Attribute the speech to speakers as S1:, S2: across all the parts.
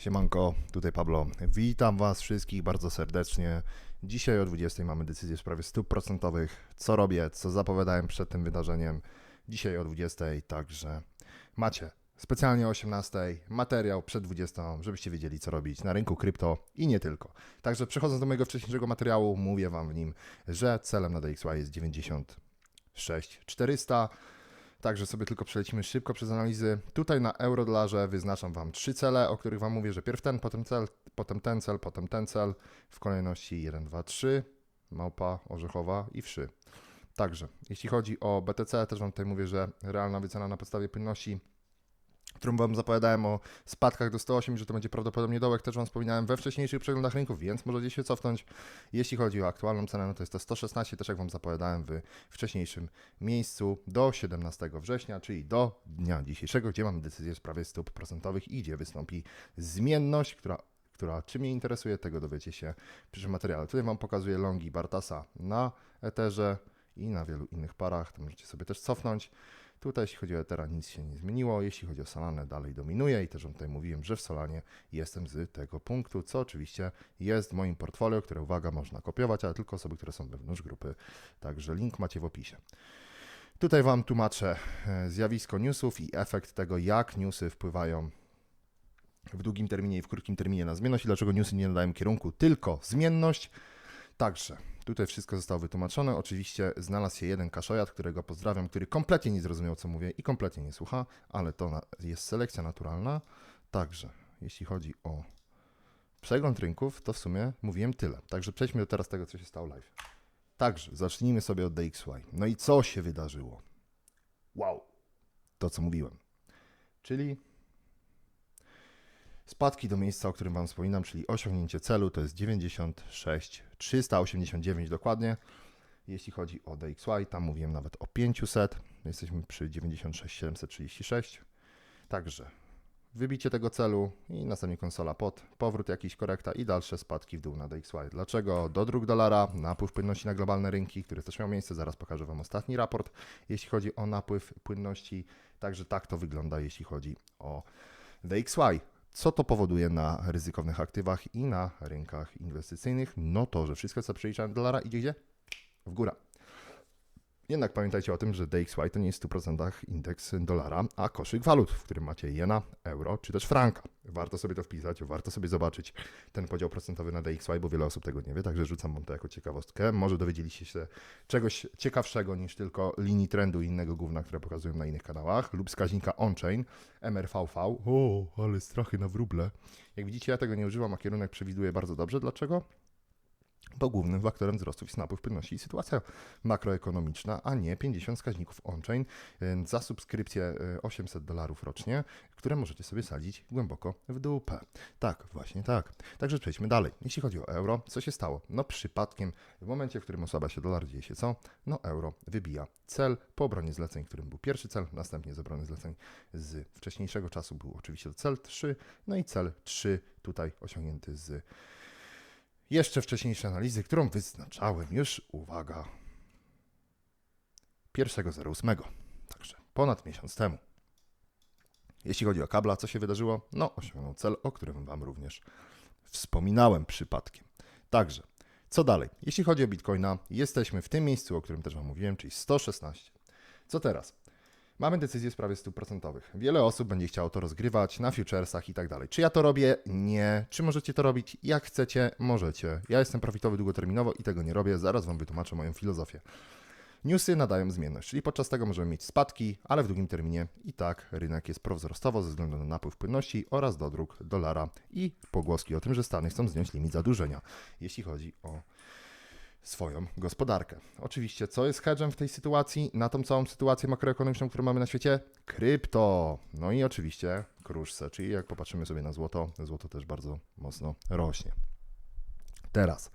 S1: Siemanko, tutaj Pablo. Witam Was wszystkich bardzo serdecznie. Dzisiaj o 20 mamy decyzję w sprawie stóp procentowych. Co robię, co zapowiadałem przed tym wydarzeniem. Dzisiaj o 20, także macie specjalnie o 18 materiał przed 20, żebyście wiedzieli co robić na rynku krypto i nie tylko. Także przechodząc do mojego wcześniejszego materiału, mówię Wam w nim, że celem na DXY jest 96 400. Także sobie tylko przelecimy szybko przez analizy. Tutaj na eurodolarze wyznaczam Wam trzy cele, o których Wam mówię, że pierw ten, potem cel, potem ten cel, potem ten cel. W kolejności 1, 2, 3, małpa, orzechowa i wszy. Także, jeśli chodzi o BTC, też Wam tutaj mówię, że realna wycena na podstawie płynności którą Wam zapowiadałem o spadkach do 108, że to będzie prawdopodobnie dołek, też Wam wspominałem we wcześniejszych przeglądach rynków, więc możecie się cofnąć. Jeśli chodzi o aktualną cenę, no to jest to 116, też jak Wam zapowiadałem w wcześniejszym miejscu do 17 września, czyli do dnia dzisiejszego, gdzie mamy decyzję w sprawie stóp procentowych i gdzie wystąpi zmienność, która która czy mnie interesuje, tego dowiecie się w przyszłym materiale. Tutaj Wam pokazuję longi Bartasa na Etherze i na wielu innych parach, to możecie sobie też cofnąć. Tutaj jeśli chodzi o Ethera nic się nie zmieniło, jeśli chodzi o Solanę dalej dominuje i też tutaj mówiłem, że w Solanie jestem z tego punktu, co oczywiście jest w moim portfolio, które uwaga można kopiować, ale tylko osoby, które są wewnątrz grupy, także link macie w opisie. Tutaj Wam tłumaczę e, zjawisko newsów i efekt tego, jak newsy wpływają w długim terminie i w krótkim terminie na zmienność i dlaczego newsy nie nadają kierunku, tylko zmienność. Także tutaj wszystko zostało wytłumaczone. Oczywiście znalazł się jeden kaszojat, którego pozdrawiam, który kompletnie nie zrozumiał, co mówię i kompletnie nie słucha, ale to jest selekcja naturalna. Także jeśli chodzi o przegląd rynków, to w sumie mówiłem tyle. Także przejdźmy do teraz tego, co się stało live. Także zacznijmy sobie od DXY. No i co się wydarzyło? Wow! To, co mówiłem. Czyli Spadki do miejsca, o którym Wam wspominam, czyli osiągnięcie celu, to jest 96 389 dokładnie. Jeśli chodzi o DXY, tam mówiłem nawet o 500, jesteśmy przy 96 736. Także wybicie tego celu i następnie konsola pod, powrót jakiś korekta i dalsze spadki w dół na DXY. Dlaczego? Do dróg dolara, napływ płynności na globalne rynki, który też miał miejsce, zaraz pokażę Wam ostatni raport, jeśli chodzi o napływ płynności. Także tak to wygląda, jeśli chodzi o DXY. Co to powoduje na ryzykownych aktywach i na rynkach inwestycyjnych? No to, że wszystko co przeliczane dolara idzie gdzie? W górę. Jednak pamiętajcie o tym, że DXY to nie jest w 100% indeks dolara, a koszyk walut, w którym macie jena, euro czy też franka. Warto sobie to wpisać, warto sobie zobaczyć ten podział procentowy na DXY, bo wiele osób tego nie wie, także rzucam Wam to jako ciekawostkę. Może dowiedzieliście się czegoś ciekawszego niż tylko linii trendu i innego gówna, które pokazują na innych kanałach, lub wskaźnika on-chain, MRVV. O, ale strachy na wróble. Jak widzicie, ja tego nie używam, a kierunek przewiduje bardzo dobrze. Dlaczego? Bo głównym faktorem wzrostu jest napływ płynności sytuacja makroekonomiczna, a nie 50 wskaźników on-chain za subskrypcję 800 dolarów rocznie, które możecie sobie sadzić głęboko w dupę. Tak, właśnie tak. Także przejdźmy dalej. Jeśli chodzi o euro, co się stało? No przypadkiem, w momencie, w którym osłabia się dolar, dzieje się co? No euro wybija cel po obronie zleceń, którym był pierwszy cel, następnie z obrony zleceń z wcześniejszego czasu był oczywiście cel 3, no i cel 3 tutaj osiągnięty z jeszcze wcześniejszej analizy, którą wyznaczałem już, uwaga, 1.08, także ponad miesiąc temu. Jeśli chodzi o kabla, co się wydarzyło? No, osiągnął cel, o którym Wam również wspominałem przypadkiem. Także, co dalej? Jeśli chodzi o Bitcoina, jesteśmy w tym miejscu, o którym też Wam mówiłem, czyli 116. Co teraz? Mamy decyzję w sprawie stóp procentowych. Wiele osób będzie chciało to rozgrywać na futuresach i tak dalej. Czy ja to robię? Nie. Czy możecie to robić? Jak chcecie? Możecie. Ja jestem profitowy długoterminowo i tego nie robię. Zaraz Wam wytłumaczę moją filozofię. Newsy nadają zmienność, czyli podczas tego możemy mieć spadki, ale w długim terminie i tak rynek jest prowzrostowo ze względu na napływ płynności oraz dodruk dolara i pogłoski o tym, że Stany chcą zdjąć limit zadłużenia, jeśli chodzi o swoją gospodarkę. Oczywiście, co jest hedgem w tej sytuacji, na tą całą sytuację makroekonomiczną, którą mamy na świecie? Krypto. No i oczywiście kruszce, czyli jak popatrzymy sobie na złoto, złoto też bardzo mocno rośnie. Teraz,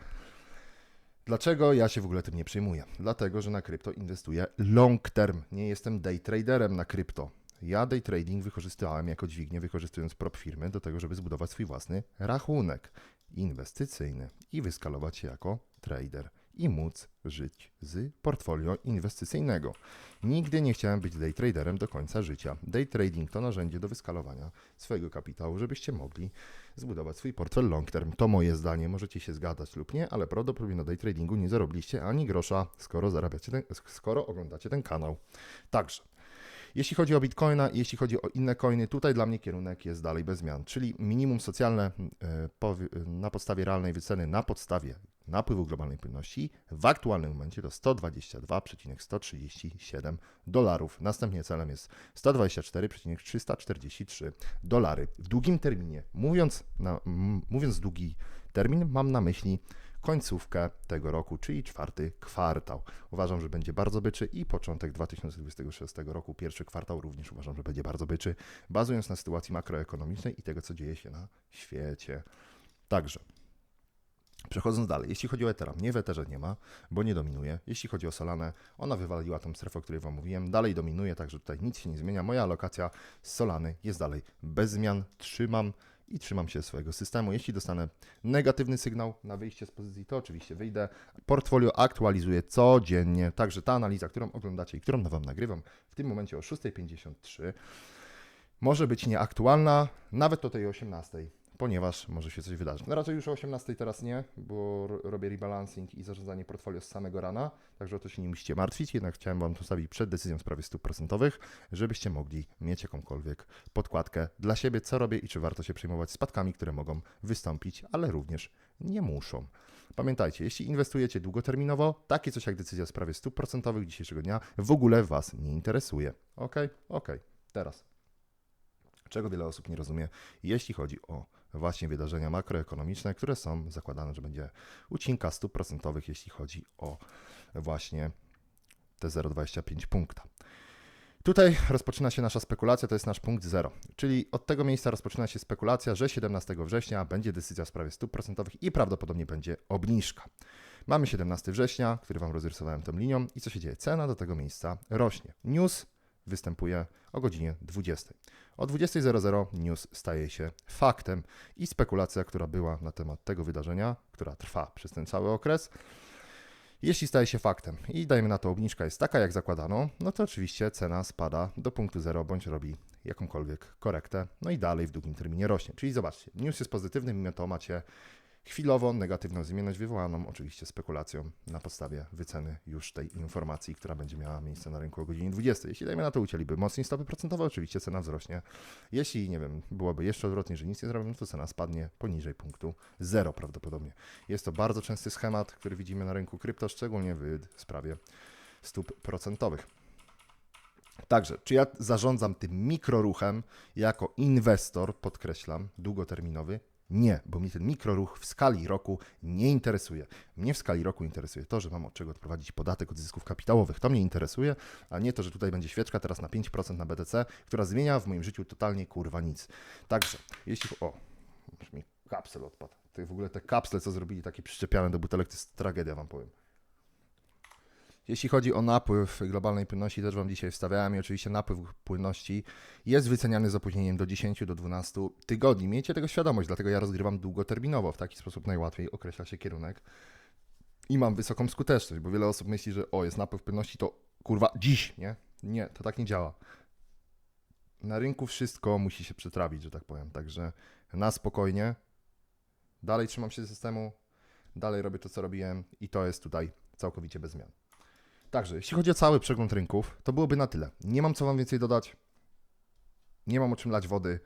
S1: dlaczego ja się w ogóle tym nie przejmuję? Dlatego, że na krypto inwestuję long term. Nie jestem day traderem na krypto. Ja day trading wykorzystywałem jako dźwignię, wykorzystując prop firmy do tego, żeby zbudować swój własny rachunek inwestycyjny i wyskalować się jako trader i móc żyć z portfolio inwestycyjnego. Nigdy nie chciałem być day traderem do końca życia. Day trading to narzędzie do wyskalowania swojego kapitału, żebyście mogli zbudować swój portfel long term. To moje zdanie, możecie się zgadzać lub nie, ale prawdopodobnie na day tradingu nie zarobiliście ani grosza, skoro zarabiacie ten, skoro oglądacie ten kanał. Także jeśli chodzi o Bitcoina jeśli chodzi o inne coiny, tutaj dla mnie kierunek jest dalej bez zmian, czyli minimum socjalne e, na podstawie realnej wyceny, na podstawie napływu globalnej płynności w aktualnym momencie to 122,137 dolarów. Następnie celem jest 124,343 dolary. W długim terminie, mówiąc, na, mówiąc długi termin, mam na myśli końcówkę tego roku, czyli czwarty kwartał. Uważam, że będzie bardzo byczy i początek 2026 roku, pierwszy kwartał również uważam, że będzie bardzo byczy, bazując na sytuacji makroekonomicznej i tego, co dzieje się na świecie. Także. Przechodząc dalej, jeśli chodzi o Ethereum, nie w Etherze nie ma, bo nie dominuje. Jeśli chodzi o Solanę, ona wywaliła tą strefę, o której Wam mówiłem, dalej dominuje, także tutaj nic się nie zmienia. Moja alokacja z Solany jest dalej bez zmian, trzymam i trzymam się swojego systemu. Jeśli dostanę negatywny sygnał na wyjście z pozycji, to oczywiście wyjdę. Portfolio aktualizuję codziennie, także ta analiza, którą oglądacie i którą na Wam nagrywam w tym momencie o 6.53 może być nieaktualna nawet o tej 18, ponieważ może się coś wydarzyć. No raczej już o 18 teraz nie, bo ro- robię rebalancing i zarządzanie portfolio z samego rana, także o to się nie musicie martwić, jednak chciałem Wam to stawić przed decyzją w sprawie stóp procentowych, żebyście mogli mieć jakąkolwiek podkładkę dla siebie, co robię i czy warto się przejmować spadkami, które mogą wystąpić, ale również nie muszą. Pamiętajcie, jeśli inwestujecie długoterminowo, takie coś jak decyzja w sprawie stóp procentowych dzisiejszego dnia w ogóle Was nie interesuje. Ok? Ok. Teraz czego wiele osób nie rozumie, jeśli chodzi o właśnie wydarzenia makroekonomiczne, które są zakładane, że będzie ucinka stóp procentowych, jeśli chodzi o właśnie te 0,25 punkta. Tutaj rozpoczyna się nasza spekulacja, to jest nasz punkt zero. Czyli od tego miejsca rozpoczyna się spekulacja, że 17 września będzie decyzja w sprawie stóp procentowych i prawdopodobnie będzie obniżka. Mamy 17 września, który Wam rozrysowałem tą linią i co się dzieje? Cena do tego miejsca rośnie. News występuje o godzinie 20. O 20.00 news staje się faktem i spekulacja, która była na temat tego wydarzenia, która trwa przez ten cały okres, jeśli staje się faktem i dajmy na to obniżka jest taka, jak zakładano, no to oczywiście cena spada do punktu zero bądź robi jakąkolwiek korektę, no i dalej w długim terminie rośnie. Czyli zobaczcie, news jest pozytywny, mimo to macie chwilowo negatywną zmienność wywołaną oczywiście spekulacją na podstawie wyceny już tej informacji, która będzie miała miejsce na rynku o godzinie 20. Jeśli dajmy na to ucięliby mocniej stopy procentowe, oczywiście cena wzrośnie. Jeśli, nie wiem, byłoby jeszcze odwrotnie, że nic nie zrobimy, to cena spadnie poniżej punktu zero prawdopodobnie. Jest to bardzo częsty schemat, który widzimy na rynku krypto, szczególnie w sprawie stóp procentowych. Także, czy ja zarządzam tym mikroruchem jako inwestor, podkreślam, długoterminowy? Nie, bo mnie ten mikroruch w skali roku nie interesuje. Mnie w skali roku interesuje to, że mam od czego odprowadzić podatek od zysków kapitałowych. To mnie interesuje, a nie to, że tutaj będzie świeczka teraz na 5% na BTC, która zmienia w moim życiu totalnie kurwa nic. Także, jeśli. O, już mi kapsel odpadł. W ogóle te kapsle, co zrobili, takie przyczepiane do butelek, to jest tragedia, wam powiem. Jeśli chodzi o napływ globalnej płynności, też Wam dzisiaj wstawiałem i oczywiście napływ płynności jest wyceniany z opóźnieniem do 10 do 12 tygodni. Miejcie tego świadomość, dlatego ja rozgrywam długoterminowo. W taki sposób najłatwiej określa się kierunek i mam wysoką skuteczność, bo wiele osób myśli, że o, jest napływ płynności, to kurwa dziś, nie? Nie, to tak nie działa. Na rynku wszystko musi się przetrawić, że tak powiem. Także na spokojnie. Dalej trzymam się systemu, dalej robię to, co robiłem i to jest tutaj całkowicie bez zmian. Także, jeśli chodzi o cały przegląd rynków, to byłoby na tyle. Nie mam co Wam więcej dodać. Nie mam o czym lać wody.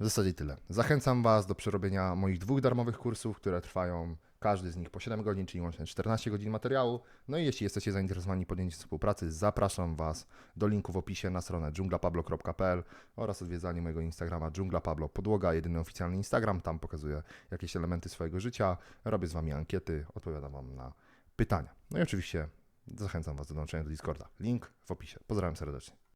S1: W zasadzie tyle. Zachęcam Was do przerobienia moich dwóch darmowych kursów, które trwają każdy z nich po 7 godzin, czyli łącznie 14 godzin materiału. No i jeśli jesteście zainteresowani podjęciem współpracy, zapraszam Was do linku w opisie na stronę dżunglapablo.pl oraz odwiedzanie mojego Instagrama dżunglapablo podłoga, jedyny oficjalny Instagram. Tam pokazuję jakieś elementy swojego życia, robię z Wami ankiety, odpowiadam Wam na pytania. No i oczywiście Zachęcam Was do dołączenia do Discorda. Link w opisie. Pozdrawiam serdecznie.